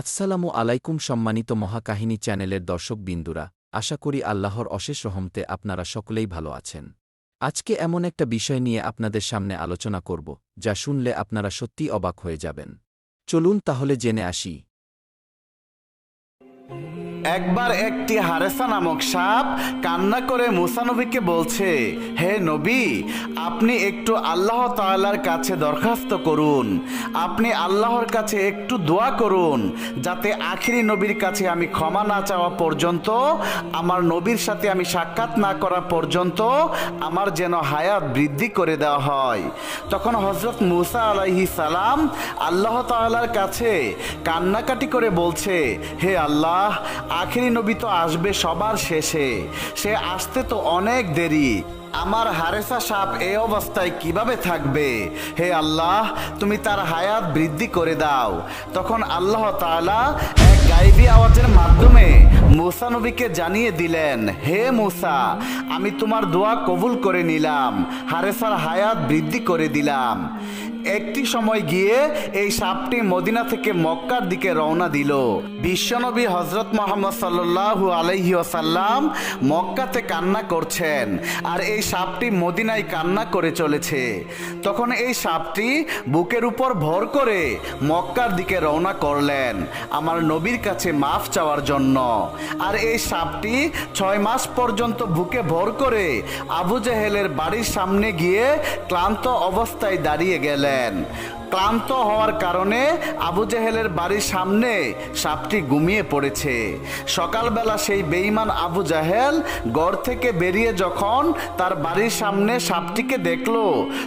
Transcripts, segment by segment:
আসসালামু আলাইকুম সম্মানিত মহাকাহিনী চ্যানেলের দর্শক বিন্দুরা, আশা করি আল্লাহর অশেষ রহমতে আপনারা সকলেই ভালো আছেন। আজকে এমন একটা বিষয় নিয়ে আপনাদের সামনে আলোচনা করব, যা শুনলে আপনারা সত্যি অবাক হয়ে যাবেন। চলুন তাহলে জেনে আসি। একবার একটি হারেসা নামক সাপ কান্না করে মুসানবীকে বলছে, হে নবী, আপনি একটু আল্লাহ তাআলার কাছে দরখাস্ত করুন। আপনি আল্লাহর কাছে একটু দোয়া করুন, যাতে আখিরি নবীর কাছে আমি ক্ষমা না চাওয়া পর্যন্ত, আমার নবীর সাথে আমি সাক্ষাৎ না করা পর্যন্ত আমার যেন হায়াত বৃদ্ধি করে দেওয়া হয়। তখন হজরত মুসা আলাইহি সালাম আল্লাহ তাআলার কাছে কান্নাকাটি করে বলছে, হে আল্লাহ আখিরি নবী তো আসবে সবার শেষে। সে আসতে তো অনেক দেরি। আমার হারেসা সাপ এ অবস্থায় কীভাবে থাকবে? হে আল্লাহ, তুমি তার হায়াত বৃদ্ধি করে দাও। তখন আল্লাহ তাআলা এক গাইবি আওয়াজের মাধ্যমে মুসা নবীকে জানিয়ে দিলেন, হে মুসা, আমি তোমার দোয়া কবুল করে নিলাম। হারেসার হায়াত বৃদ্ধি করে দিলাম। একটি সময় গিয়ে এই সাপটি মদিনা থেকে মক্কার দিকে রওনা দিল। বিশ্বনবী হজরত মোহাম্মদ সাল্লাল্লাহু আলাইহি ওয়াসাল্লাম মক্কাতে কান্না করছেন আর এই সাপটি মদিনায় কান্না করে চলেছে। তখন এই সাপটি বুকের উপর ভর করে মক্কার দিকে রওনা করলেন আমার নবীর কাছে মাফ চাওয়ার জন্য। আর এই সাপটি ছয় মাস পর্যন্ত বুকে ভর করে আবু জেহেলের বাড়ির সামনে গিয়ে ক্লান্ত অবস্থায় দাঁড়িয়ে গেলেন। ক্লান্ত হওয়ার কারণে আবু জেহেলের বাড়ির সামনে সাপটি ঘুমিয়ে পড়েছে। সকালবেলা সেই বেঈমান আবু জাহেল গড় থেকে বেরিয়ে যখন তার বাড়ির সামনে সাপটিকে দেখল,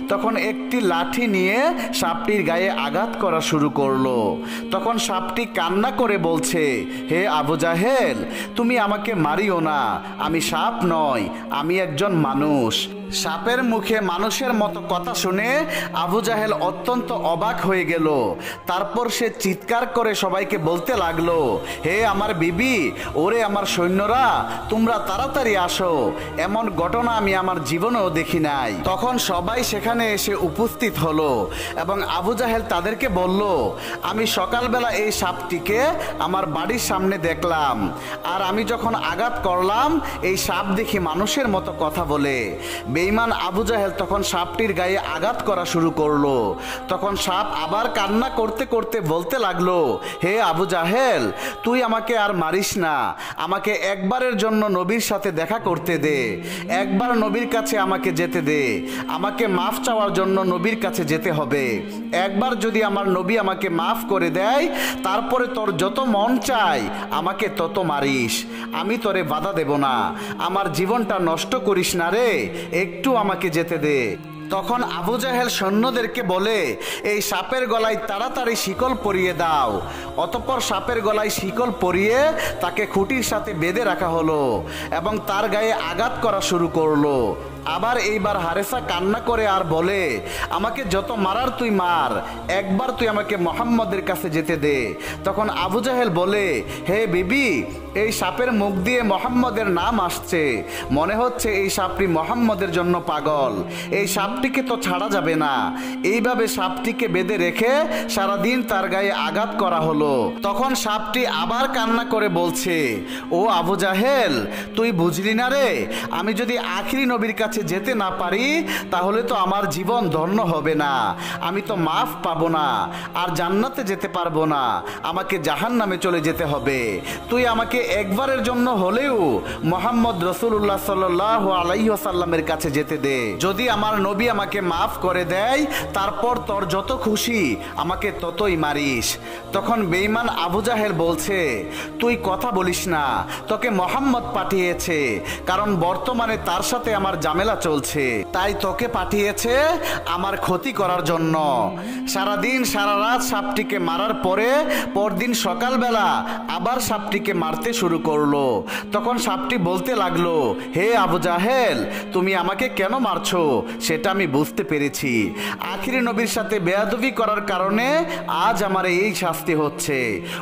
তখন একটি লাঠি নিয়ে সাপটির গায়ে আঘাত করা শুরু করল। তখন সাপটি কান্না করে বলছে, হে আবু জাহেল, তুমি আমাকে মারিও না। আমি সাপ নয়, আমি একজন মানুষ। সাপের মুখে মানুষের মতো কথা শুনে আবু জাহেল অত্যন্ত অবাক হয়ে গেল। তারপর সে চিৎকার করে সবাইকে বলতে লাগল, হে আমার বিবি, ওরে আমার সৈন্যরা, তোমরা তাড়াতাড়ি আসো, এমন ঘটনা আমি আমার জীবনেও দেখি নাই। তখন সবাই সেখানে এসে উপস্থিত হলো এবং আবু জাহেল তাদেরকে বলল, আমি সকালবেলা এই সাপটিকে আমার বাড়ির সামনে দেখলাম, আর আমি যখন আঘাত করলাম, এই সাপ দেখি মানুষের মতো কথা বলে। বেইমান আবু জাহেল তখন সাপটির গায়ে আঘাত করা শুরু করল। তখন সাপ আবার কান্না করতে করতে বলতে লাগল, হে আবু জাহেল, তুই আমাকে আর মারিস না। আমাকে একবারের জন্য নবীর সাথে দেখা করতে দে। একবার নবীর কাছে আমাকে যেতে দে। আমাকে মাফ চাওয়ার জন্য নবীর কাছে যেতে হবে। একবার যদি আমার নবী আমাকে মাফ করে দেয়, তারপরে তোর যত মন চায় আমাকে তত মারিস। আমি তোরে বাধা দেব না। আমার জীবনটা নষ্ট করিস না রে। একটু আমাকে যেতে দে। তখন আবু জাহেল সৈন্যদেরকে বলে, এই সাপের গলায় তাড়াতাড়ি শিকল পরিয়ে দাও। অতঃপর সাপের গলায় শিকল পরিয়ে তাকে খুঁটির সাথে বেঁধে রাখা হলো এবং তার গায়ে আঘাত করা শুরু করল। আবার এইবার হারেসা কান্না করে আর বলে, আমাকে যত মারার তুই মার, একবার তুই আমাকে মোহাম্মদের কাছে যেতে দে। তখন আবু জাহেল বলে, হে বিবি, এই সাপের মুখ দিয়ে মোহাম্মদের নাম আসছে। মনে হচ্ছে এই সাপটি মোহাম্মদের জন্য পাগল। এই সাপটিকে তো ছাড়া যাবে না। এইভাবে সাপটিকে বেঁধে রেখে সারাদিন তার গায়ে আঘাত করা হলো। তখন সাপটি আবার কান্না করে বলছে, ও আবু জাহেল, তুই বুঝলি না রে? আমি যদি আখিরি নবীর কাছে যেতে না পারি, তাহলে তো আমার জীবন ধন্য হবে না। আমি তো মাফ পাবো না, আর জান্নাতে যেতে পারব না। আমাকে জাহান নামে চলে যেতে হবে। তুই আমাকে একবারের জন্য হলেও মোহাম্মদ রসুল্লাহ সাল্লাহ আলাইসাল্লামের কাছে যেতে দে। যদি আমার নবী আমাকে মাফ করে দেয়, তারপর তোর যত খুশি আমাকে ততই মারিস। তখন বেইমান আবু জাহেল বলছে, তুই কথা বলিস না, তোকে মোহাম্মদ পাঠিয়েছে, কারণ বর্তমানে তার সাথে আমার জামেলা চলছে। তাই তোকে পাঠিয়েছে আমার ক্ষতি করার জন্য। সারাদিন, সারা রাত সাপটিকে মারার পরে পরদিন সকালবেলা আবার সাপটিকে মারতে শুরু করল। তখন সাপটি বলতে লাগল, হে আবু জাহেল, তুমি আমাকে কেন মারছো? সেটা আমি বুঝতে পেরেছি। আখিরি নবীর সাথে বেয়াদবি করার কারণে আজ আমার এই শাস্তি হচ্ছে।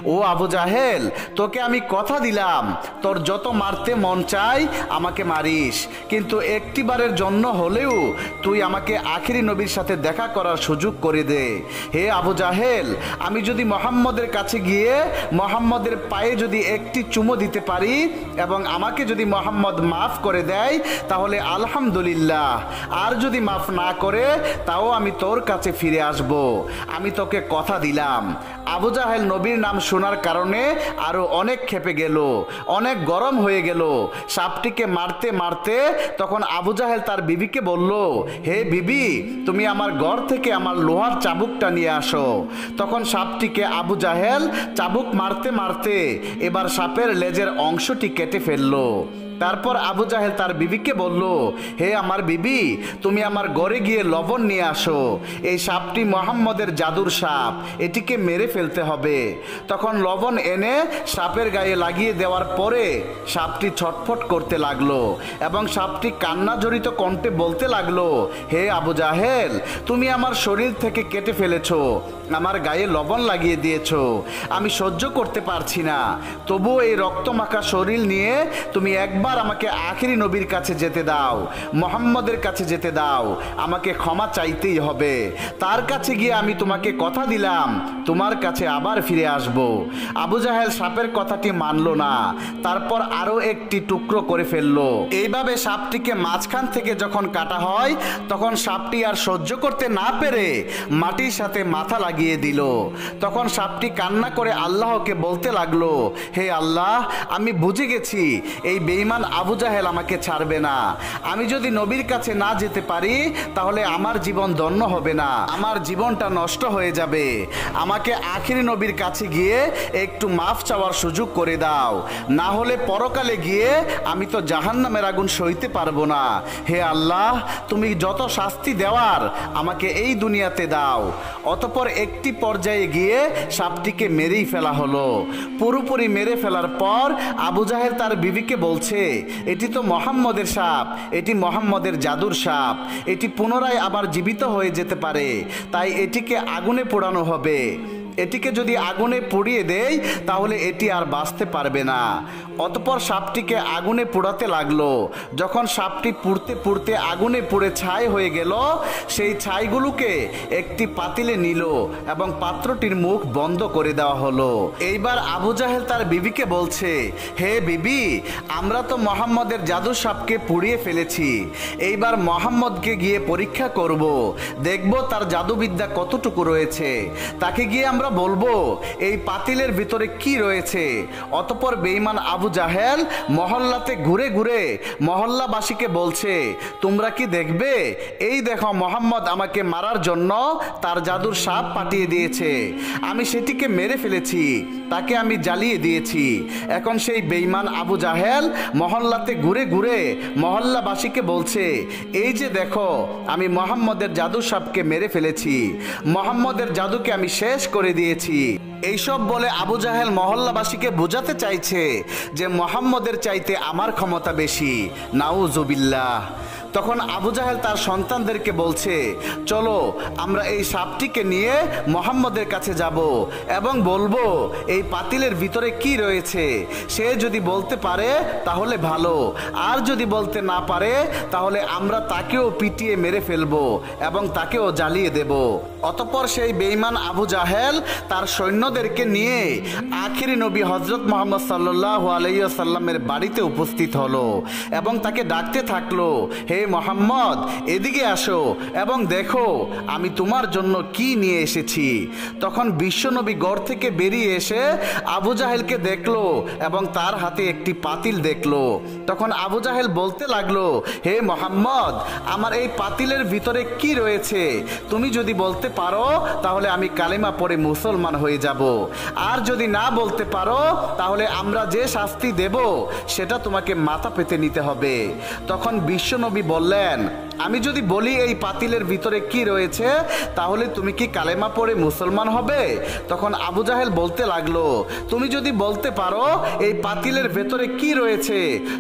ও আবু জাহেল, তোকে আমি কথা দিলাম। তোর যত মারতে মন চাই আমাকে মারিস। কিন্তু একটি দুইবারের জন্য হলেও তুই আমাকে আখিরি নবীর সাথে দেখা করার সুযোগ করে দে। হে আবু জাহেল, আমি যদি মোহাম্মদের কাছে গিয়ে মোহাম্মদের পায়ে যদি একটি চুমো দিতে পারি এবং আমাকে যদি মোহাম্মদ মাফ করে দেয়, তাহলে আলহামদুলিল্লাহ। আর যদি মাফ না করে, তাও আমি তোর কাছে ফিরে আসব। আমি তোকে কথা দিলাম। আবু জাহেল নবীর নাম শোনার কারণে আরও অনেক খেপে গেল, অনেক গরম হয়ে গেল। সাপটিকে মারতে মারতে তখন আবু জাহেল তার বিবিকে বলল, হে বিবি, তুমি আমার ঘর থেকে আমার লোহার চাবুকটা নিয়ে আসো। তখন সাপটিকে আবু জাহেল চাবুক মারতে মারতে এবার সাপের লেজের অংশটি কেটে ফেলল। তারপর আবু জাহেল তার বিবিকে বলল, হে আমার বিবি, তুমি আমার ঘরে গিয়ে লবণ নিয়ে আসো। এই সাপটি মোহাম্মদের জাদুর সাপ, এটিকে মেরে ফেলতে হবে। তখন লবণ এনে সাপের গায়ে লাগিয়ে দেওয়ার পরে সাপটি ছটফট করতে লাগল এবং সাপটি কান্না জড়িত কণ্ঠে বলতে লাগল, হে আবু জাহেল, তুমি আমার শরীর থেকে কেটে ফেলেছ, আমার গায়ে লবণ লাগিয়ে দিয়েছ। আমি সহ্য করতে পারছি না। তবুও এই রক্তমাখা শরীর নিয়ে তুমি একবার আমাকে আখিরি নবীর কাছে যেতে দাও, মোহাম্মদের কাছে যেতে দাও, আমাকে ক্ষমা চাইতেই হবে। তার কাছে গিয়ে আমি তোমাকে কথা দিলাম, তোমার কাছে আবার ফিরে আসব। আবু জাহেল সাপের কথাটি মানলো না, তারপর আরও একটি টুকরো করে ফেলল। এইভাবে সাপটিকে মাঝখান থেকে যখন কাটা হয়, তখন সাপটি আর সহ্য করতে না পেরে মাটির সাথে মাথা লাগিয়ে দিল। তখন সাপটি কান্না করে আল্লাহকে বলতে লাগল, হে আল্লাহ, আমি বুঝে গেছি, এই বেঈমান আবু জাহেল আমাকে ছাড়বে না। আমি যদি নবীর কাছে না যেতে পারি, তাহলে আমার জীবন ধন্য হবে না। আমার জীবনটা নষ্ট হয়ে যাবে। আমাকে আখিরি নবীর কাছে গিয়ে একটু মাফ চাওয়ার সুযোগ করে দাও। না হলে পরকালে গিয়ে আমি তো জাহান্নামের আগুন সইতে পারব না। হে আল্লাহ, তুমি যত শাস্তি দেওয়ার আমাকে এই দুনিয়াতে দাও। অতপর একটি পর্যায়ে গিয়ে সাপটিকে মেরেই ফেলা হলো। পুরোপুরি মেরে ফেলার পর আবু জাহেল তার বিবিকে বলছে এটি তো মোহাম্মদের সাপ, এটি মোহাম্মদের জাদুর সাপ। এটি পুনরায় আবার জীবিত হয়ে যেতে পারে, তাই এটিকে আগুনে পোড়ানো হবে। এটিকে যদি আগুনে পুড়িয়ে দেই, তাহলে এটি আর বাঁচতে পারবে না। অতপর সাপটিকে আগুনে পোড়াতে লাগল। যখন সাপটি পুড়তে পুড়তে আগুনে পুড়ে ছাই হয়ে গেল, সেই ছাইগুলোকে একটি পাতিলে নিল এবং পাত্রটির মুখ বন্ধ করে দেওয়া হলো। এইবার আবু জাহেল তার বিবিকে বলছে, হে বিবি, আমরা তো মোহাম্মদের জাদু সাপকে পুড়িয়ে ফেলেছি। এইবার মোহাম্মদকে গিয়ে পরীক্ষা করব। দেখব তার জাদুবিদ্যা কতটুকু রয়েছে। তাকে গিয়ে আমরা বলব, এই পাতিলের ভিতরে কি রয়েছে? অতপর বেঈমান আবু জাহেল মহল্লাতে ঘুরে ঘুরে মহল্লাবাসীকে বলছে, তোমরা কি দেখবে? এই দেখো, মোহাম্মদ আমাকে মারার জন্য তার জাদুর সাপ পাঠিয়ে দিয়েছে। আমি সেটিকে মেরে ফেলেছি, তাকে আমি জ্বালিয়ে দিয়েছি। এখন সেই বেঈমান আবু জাহেল মহল্লাতে ঘুরে ঘুরে মহল্লাবাসীকে বলছে, এই যে দেখো, আমি মোহাম্মদের জাদু সাপকে মেরে ফেলেছি। মোহাম্মদের জাদুকে আমি শেষ করে দিয়েছি। এইসব বলে আবু জাহেল মহল্লাবাসীকে বোঝাতে চাইছে যে মোহাম্মদের চাইতে আমার ক্ষমতা বেশি। নাউজুবিল্লাহ। তখন আবু জাহেল তার সন্তানদেরকে বলছে, চলো, আমরা এই সাপটিকে নিয়ে মোহাম্মদের কাছে যাব এবং বলব, এই পাতিলের ভিতরে কি রয়েছে? সে যদি বলতে পারে, তাহলে ভালো। আর যদি বলতে না পারে, তাহলে আমরা তাকেও পিটিয়ে মেরে ফেলব এবং তাকেও জ্বালিয়ে দেব। অতপর সেই বেঈমান আবু জাহেল তার সৈন্যদেরকে নিয়ে আখিরি নবী হজরত মোহাম্মদ সাল্লাহ আলাইসাল্লামের বাড়িতে উপস্থিত হলো এবং তাকে ডাকতে থাকল, হে মোহাম্মদ, এদিকে আসো এবং দেখো আমি তোমার জন্য কি নিয়ে এসেছি। তখন বিশ্বনবী গড় থেকে বেরিয়ে এসে আবু জাহেলকে দেখল এবং তার হাতে একটি পাতিল দেখল। তখন আবু জাহেল বলতে লাগল, হে মোহাম্মদ, আমার এই পাতিলের ভিতরে কি রয়েছে? তুমি যদি বলতে পারো, তাহলে আমি কালিমা পরে মুসলমান হয়ে যাব। আর যদি না বলতে পারো, তাহলে আমরা যে শাস্তি দেব, সেটা তোমাকে মাথা পেতে নিতে হবে। তখন বিশ্বনবী বললেন আমি যদি বলি এই পাতিলের ভিতরে কি রয়েছে, তাহলে তুমি কি কালেমা পড়ে মুসলমান হবে? তখন আবু জাহেল বলতে লাগল, তুমি যদি বলতে পারো এই পাতিলের ভেতরে কি রয়েছে,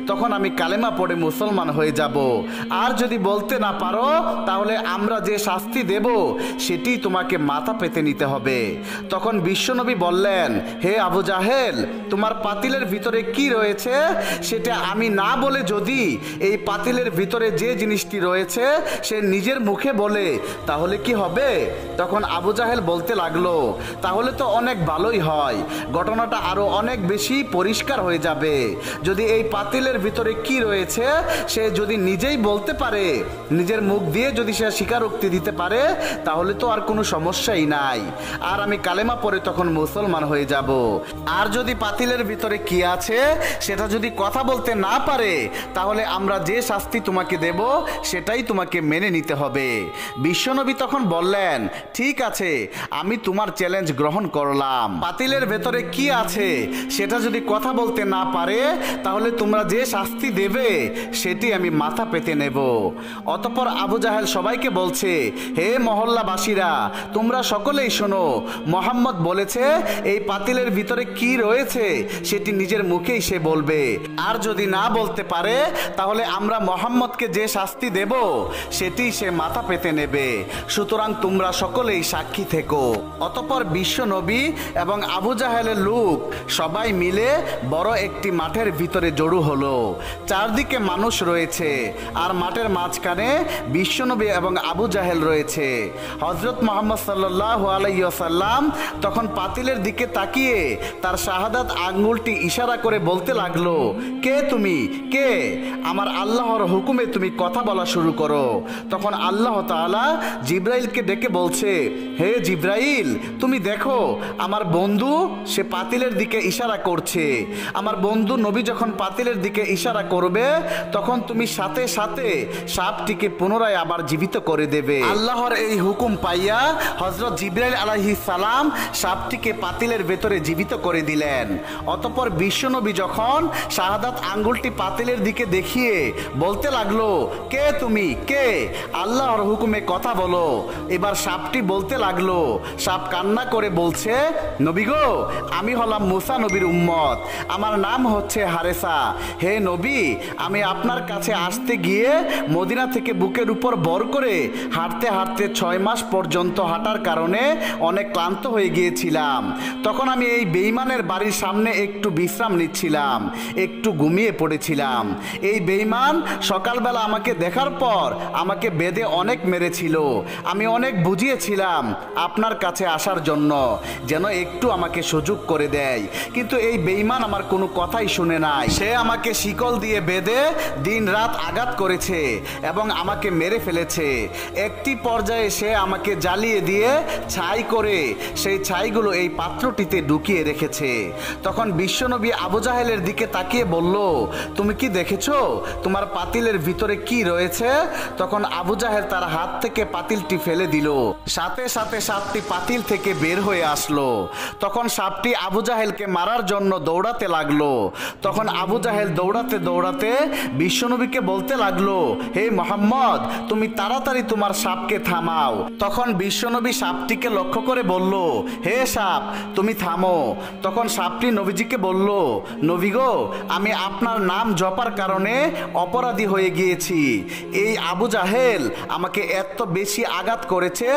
তখন আমি কালেমা পড়ে মুসলমান হয়ে যাব। আর যদি বলতে না পারো, তাহলে আমরা যে শাস্তি দেব, সেটি তোমাকে মাথা পেতে নিতে হবে। তখন বিশ্বনবী বললেন, হে আবু জাহেল, তোমার পাতিলের ভিতরে কি রয়েছে, সেটা আমি না বলে যদি এই পাতিলের ভিতরে যে জিনিসটি রয়েছে সে নিজের মুখে বলে, তাহলে কি হবে? তখন আবু জাহেল বলতে লাগল, তাহলে তো অনেক ভালোই হয়, ঘটনাটা আরও অনেক বেশি পরিষ্কার হয়ে যাবে। যদি এই পাতিলের ভিতরে কি রয়েছে, সে যদি নিজেই বলতে পারে, নিজের মুখ দিয়ে যদি সে স্বীকারোক্তি দিতে পারে, তাহলে তো আর কোনো সমস্যাই নাই। আর আমি কালেমা পরে তখন মুসলমান হয়ে যাব। আর যদি পাতিলের ভিতরে কি আছে, সেটা যদি কথা বলতে না পারে, তাহলে আমরা যে শাস্তি তোমাকে দেব, সেটাই তোমাকে মেনে নিতে হবে। বিশ্বনবী তখন বললেন, ঠিক আছে, আমি তোমার চ্যালেঞ্জ গ্রহণ করলাম। পাতিলের ভেতরে কি আছে সেটা যদি কথা বলতে না পারে, তাহলে তোমরা যে শাস্তি দেবে, সেটি আমি মাথা পেতে নেব। অতপর আবু জাহেল সবাইকে বলছে, হে মহল্লাবাসীরা, তোমরা সকলেই শোনো, মোহাম্মদ বলেছে, এই পাতিলের ভিতরে কি রয়েছে সেটি নিজের মুখেই সে বলবে। আর যদি না বলতে পারে, তাহলে আমরা মোহাম্মদকে যে শাস্তি দেব সেটি সে মাথা পেতে নেবে। সুতরাং তোমরা সকলেই সাক্ষী থেকো। অতপর বিশ্ব নবী এবং আবু জাহেলের লোক সবাই মিলে বড় একটি মাঠের ভিতরে জড়ো হলো। চারদিকে মানুষ রয়েছে আর মাঠের মাঝখানে বিশ্বনবী এবং আবু জাহেল রয়েছে। হজরত মোহাম্মদ সাল্লাহ আলাইসাল্লাম তখন পাতিলের দিকে তাকিয়ে তার শাহাদাত আঙ্গুলটি ইশারা করে বলতে লাগল, কে তুমি? কে? আমার আল্লাহর হুকুমে তুমি কথা বলা শুরু করো। তখন আল্লাহ তাআলা জিব্রাইলকে ডেকে বলছে, হে জিব্রাইল, তুমি দেখো, আমার বন্ধু সে পাতিলের দিকে ইশারা করছে। আমার বন্ধু নবী যখন পাতিলের দিকে ইশারা করবে, তখন তুমি সাথে সাথে সাপটিকে পুনরায় আবার জীবিত করে দেবে। আল্লাহর এই হুকুম পাইয়া হজরত জিব্রাইল আলাহি সালাম সাপটিকে পাতিলের ভেতরে জীবিত করে দিলেন। অতপর বিশ্বনবী যখন শাহাদাত আঙ্গুলটি পাতিলের দিকে দেখিয়ে বলতে লাগল, কে তুমি? কে? আল্লাহর হুকুমে কথা বলো। এবার সাপটি বলতে লাগল। সাপ কান্না করে বলছে, নবী গো, আমি হলাম মুসা নবীর উম্মত। আমার নাম হচ্ছে হারেসা। হে নবী, আমি আপনার কাছে আসতে গিয়ে মদিনা থেকে বুকের উপর বর করে হাঁটতে হাঁটতে ছয় মাস পর্যন্ত হাঁটার কারণে অনেক ক্লান্ত হয়ে গিয়েছিলাম। তখন আমি এই বেইমানের বাড়ির সামনে একটু বিশ্রাম নিচ্ছিলাম, একটু ঘুমিয়ে পড়েছিলাম। এই বেইমান সকালবেলা আমাকে দেখার পর আমাকে বেদে অনেক মেরেছিল। আমি অনেক বুঝিয়েছিলাম আপনার কাছে আসার জন্য, যেন একটু আমাকে সুযোগ করে দেয়। কিন্তু এই বেইমান আমার কোনো কথাই শুনে নাই। সে আমাকে শিকল দিয়ে বেঁধে দিন রাত আঘাত করেছে এবং আমাকে মেরে ফেলেছে। একটি পর্যায়ে সে আমাকে জ্বালিয়ে দিয়ে ছাই করে সেই ছাইগুলো এই পাত্রটিতে ঢুকিয়ে রেখেছে। তখন বিশ্বনবী আবু জাহেলের দিকে তাকিয়ে বলল, তুমি কি দেখেছ? তোমার পাতিলের ভিতরে কি রয়েছে? তখন আবু জাহেল তার হাত থেকে পাতিলটি ফেলে দিল। সাথে সাথে সাপটি পাতিল থেকে বের হয়ে আসলো। তখন সাপটি আবু জাহেলকে মারার জন্য দৌড়াতে লাগল। তখন আবু জাহেল দৌড়াতে দৌড়াতে বিশ্বনবীকে বলতে লাগল, হে মোহাম্মদ, তুমি তাড়াতাড়ি তোমার সাপকে থামাও। তখন বিশ্বনবী সাপটিকে লক্ষ্য করে বলল, হে সাপ, তুমি থামো। তখন সাপটি নবীজিকে বলল, নবী আমি আপনার নাম জপার কারণে অপরাধী হয়ে গিয়েছি। এই আবু জাহেল আমাকে এত বেশি আঘাত করেছে,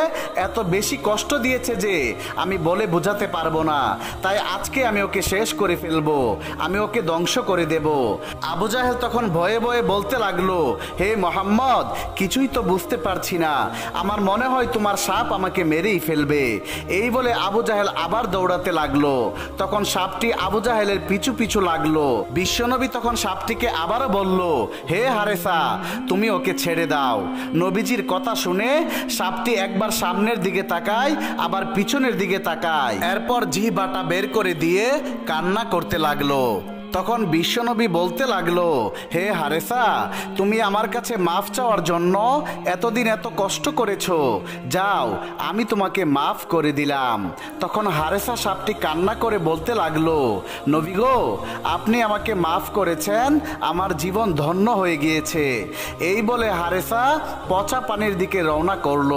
এত বেশি কষ্ট দিয়েছে যে আমি বলে বোঝাতে পারব না। তাই আজকে আমি ওকে শেষ করে ফেলব, আমি ওকে ধ্বংস করে দেব। আবু জাহেল তখন ভয়ে ভয়ে বলতে লাগল, হে মোহাম্মদ, কিছুই তো বুঝতে পারছি না। আমার মনে হয় তোমার সাপ আমাকে মেরেই ফেলবে। এই বলে আবু জাহেল আবার দৌড়াতে লাগল। তখন সাপটি আবু জাহেলের পিছু পিছু লাগল। বিশ্বনবী তখন সাপটিকে আবারও বলল, হে হারেসা, তুমি ওকে ছেড়ে দাও। নবীজির কথা শুনে সাপটি একবার সামনের দিকে তাকায়, আবার পিছনের দিকে তাকায়। এরপর জিহ্বাটা বাটা বের করে দিয়ে কান্না করতে লাগল। তখন বিশ্বনবী বলতে লাগল, হে হারেসা, তুমি আমার কাছে মাফ চাওয়ার জন্য এতদিন এত কষ্ট করেছ। যাও, আমি তোমাকে মাফ করে দিলাম। তখন হারেসা সাপটি কান্না করে বলতে লাগল, নবী গো, আপনি আমাকে মাফ করেছেন, আমার জীবন ধন্য হয়ে গিয়েছে। এই বলে হারেসা পচা পানির দিকে রওনা করল।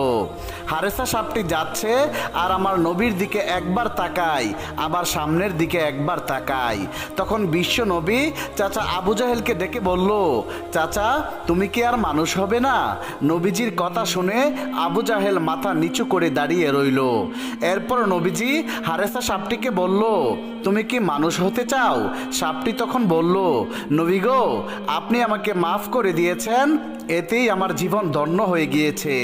হারেসা সাপটি যাচ্ছে আর আমার নবীর দিকে একবার তাকাই আবার সামনের দিকে একবার তাকাই তখন নবী চাচা আবু জাহেলকে ডেকে বলল, চাচা, তুমি কি আর মানুষ হবে না? নবীজির কথা শুনে আবু জাহেল মাথা নিচু করে দাঁড়িয়ে রইল। এরপর নবীজি হারেসা সাপটিকে বলল তুমি কি মানুষ হতে চাও? সাপটি তখন বলল, নবী গো, আপনি আমাকে মাফ করে দিয়েছেন, এতেই আমার জীবন ধন্য হয়ে গিয়েছে।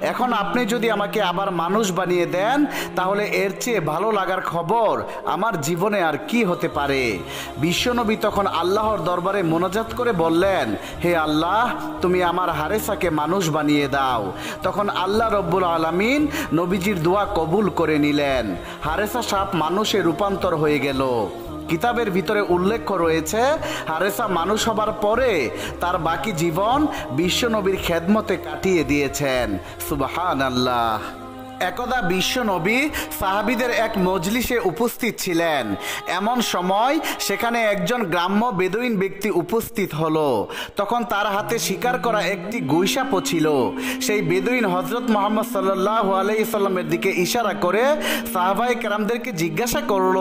এখন আপনি যদি আমাকে আবার মানুষ বানিয়ে দেন, তাহলে এর চেয়ে ভালো লাগার খবর আমার জীবনে আর কি হতে পারে? বিশ্বনবী তখন আল্লাহর দরবারে মোনাজাত করে বললেন, হে আল্লাহ, তুমি আমার হারেসাকে মানুষ বানিয়ে দাও। তখন আল্লাহ রব্বুল আলমিন নবীজির দোয়া কবুল করে নিলেন। হারেসা সাপ মানুষে রূপান্তর হয়ে গেল। কিতাবের ভিতরে উল্লেখ রয়েছে, হারেসা মানুষ হবার পরে তার বাকি জীবন বিশ্বনবীর খেদমতে কাটিয়ে দিয়েছেন। সুবাহান আল্লাহ একদা বিশ্বনবী সাহাবিদের এক মজলিসে উপস্থিত ছিলেন। এমন সময় সেখানে একজন গ্রাম্য বেদুইন ব্যক্তি উপস্থিত হলো। তখন তার হাতে শিকার করা একটি গুইসাপও ছিল। সেই বেদুইন হজরত মোহাম্মদ সাল্লাহ আলাইসাল্লামের দিকে ইশারা করে সাহাবাই কেরামদেরকে জিজ্ঞাসা করল,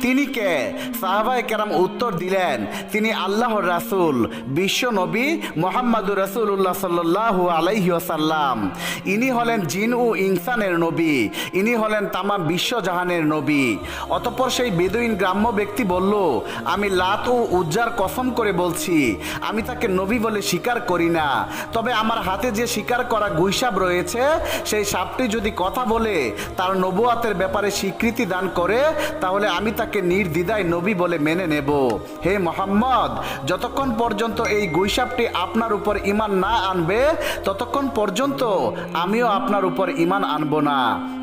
তিনি কে? সাহাবাই কেরাম উত্তর দিলেন, তিনি আল্লাহর রাসূল, বিশ্ব নবী মোহাম্মদুর রাসূলুল্লাহ সাল্লাহ আলাইসাল্লাম ইনি হলেন জিন ও ইনসানের নবী। ইনি হলেন তামাম বিশ্ব জাহানের নবী। অতঃপর সেই বেদুইন গ্রাম্য ব্যক্তি বলল, আমি লাত ও উজ্জার কসম করে বলছি, আমি তাকে নবী বলে স্বীকার করি না। তবে আমার হাতে যে স্বীকার করা গুইসাব রয়েছে, সেই সাপটি যদি কথা বলে, তার নবুয়াতের ব্যাপারে স্বীকৃতি দান করে, তাহলে আমি তাকে নির্দ্বিধায় নবী বলে মেনে নেব। হে মোহাম্মদ, যতক্ষণ পর্যন্ত এই গুইসাপটি আপনার উপর ইমান না আনবে, ততক্ষণ পর্যন্ত আমিও আপনার উপর ইমান আনব না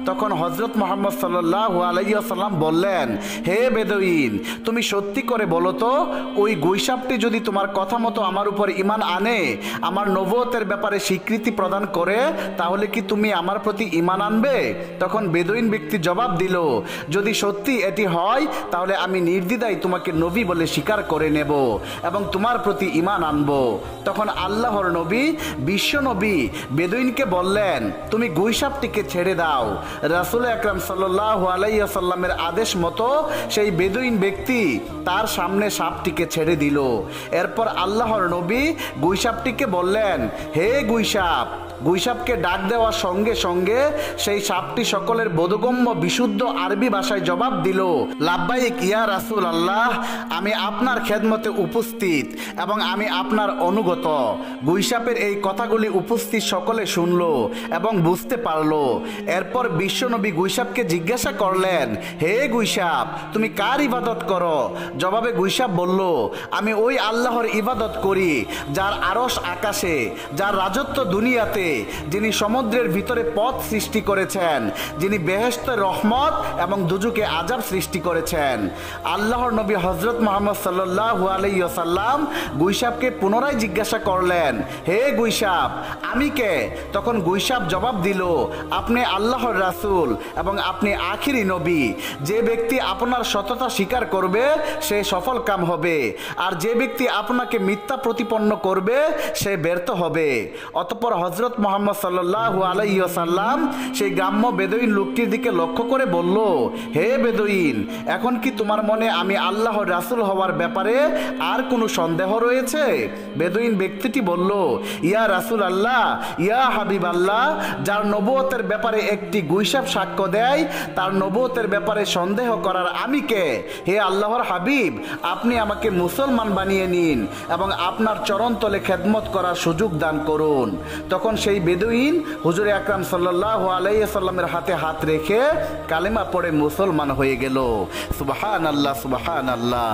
তখন হজরত মোহাম্মদ সাল্লাহ আলাইসাল্লাম বললেন, হে বেদউইন তুমি সত্যি করে বলো তো, ওই গুইসাপটি যদি তোমার কথা মতো আমার উপর ইমান আনে, আমার নবতের ব্যাপারে স্বীকৃতি প্রদান করে, তাহলে কি তুমি আমার প্রতি ইমান আনবে? তখন বেদুইন ব্যক্তি জবাব দিল, যদি সত্যি এটি হয়, তাহলে আমি নির্দ্বিধায় তোমাকে নবী বলে স্বীকার করে নেব এবং তোমার প্রতি ইমান আনব। তখন আল্লাহর নবী, বিশ্ব নবী বেদুইনকে বললেন, তুমি গুইসাপটিকে ছেড়ে দাও রাসুল আকরাম সাল্লাহ আলাইসাল্লামের আদেশ মতো সেই বেদুইন ব্যক্তি তার সামনে সাপটিকে ছেড়ে দিল। এরপর আল্লাহর নবী গুইসাপটিকে বললেন, হে গুইসাপ গুইসাপকে ডাক দেওয়ার সঙ্গে সঙ্গে সেই সাপটি সকলের বোধগম্য বিশুদ্ধ আরবি ভাষায় জবাব দিল, লাব্বাইক ইয়া রাসুল আল্লাহ আমি আপনার খেদমতে উপস্থিত এবং আমি আপনার অনুগত। গুইসাপের এই কথাগুলি উপস্থিত সকলে শুনল এবং বুঝতে পারল। এরপর বিশ্বনবী গুইসাপকে জিজ্ঞাসা করলেন, হে গুইসাপ, তুমি কার ইবাদত করো? জবাবে গুইসাপ বলল, আমি ওই আল্লাহর ইবাদত করি, যার আরস আকাশে, যার রাজত্ব দুনিয়াতে যিনি সমুদ্রের ভিতরে পথ সৃষ্টি করেছেন, যিনি বেহেস্তের রহমত এবং দুজুকে আজাব সৃষ্টি করেছেন। আল্লাহর নবী হজরত মোহাম্মদ সাল্লাহ আলাইসাল্লাম গুইসাপকে পুনরায় জিজ্ঞাসা করলেন, হে গুইসাপ আমি কে? তখন গুইসাপ জবাব দিল, আপনি আল্লাহর রাসূল এবং আপনি আখিরি নবী। যে ব্যক্তি আপনার সততা স্বীকার করবে, সে সফল কাম হবে। আর যে ব্যক্তি আপনাকে মিথ্যা প্রতিপন্ন করবে, সে ব্যর্থ হবে। অতঃপর হজরত মোহাম্মদ সাল্লাহ আলাইসাল্লাম সেই গ্রাম্য বেদইন লোকটির দিকে লক্ষ্য করে বলল, হে বেদইন, এখন কি তোমার মনে আমি আল্লাহর রাসূল হওয়ার ব্যাপারে আর কোনো সন্দেহ রয়েছে? বেদইন ব্যক্তিটি বলল, ইয়া রাসূল আল্লাহ ইয়া হাবিব আল্লাহ যার নবুয়তের ব্যাপারে একটি গুইসাব সাক্ষ্য দেয়, তার নবুয়তের ব্যাপারে সন্দেহ করার আমি কে? হে আল্লাহর হাবিব, আপনি আমাকে মুসলমান বানিয়ে নিন এবং আপনার চরণতলে খেদমত করার সুযোগ দান করুন। তখন সেই বেদুইন হুজুরে আকরাম সাল্লাহ আলাইসাল্লামের হাতে হাত রেখে কালেমা পড়ে মুসলমান হয়ে গেল। সুবাহান আল্লাহ সুবাহান আল্লাহ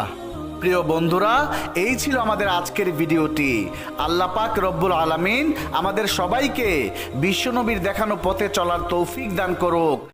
প্রিয় বন্ধুরা, এই ছিল আমাদের আজকের ভিডিওটি। আল্লাহ পাক রব্বুল আলমিন আমাদের সবাইকে বিশ্বনবীর দেখানো পথে চলার তৌফিক দান করুক।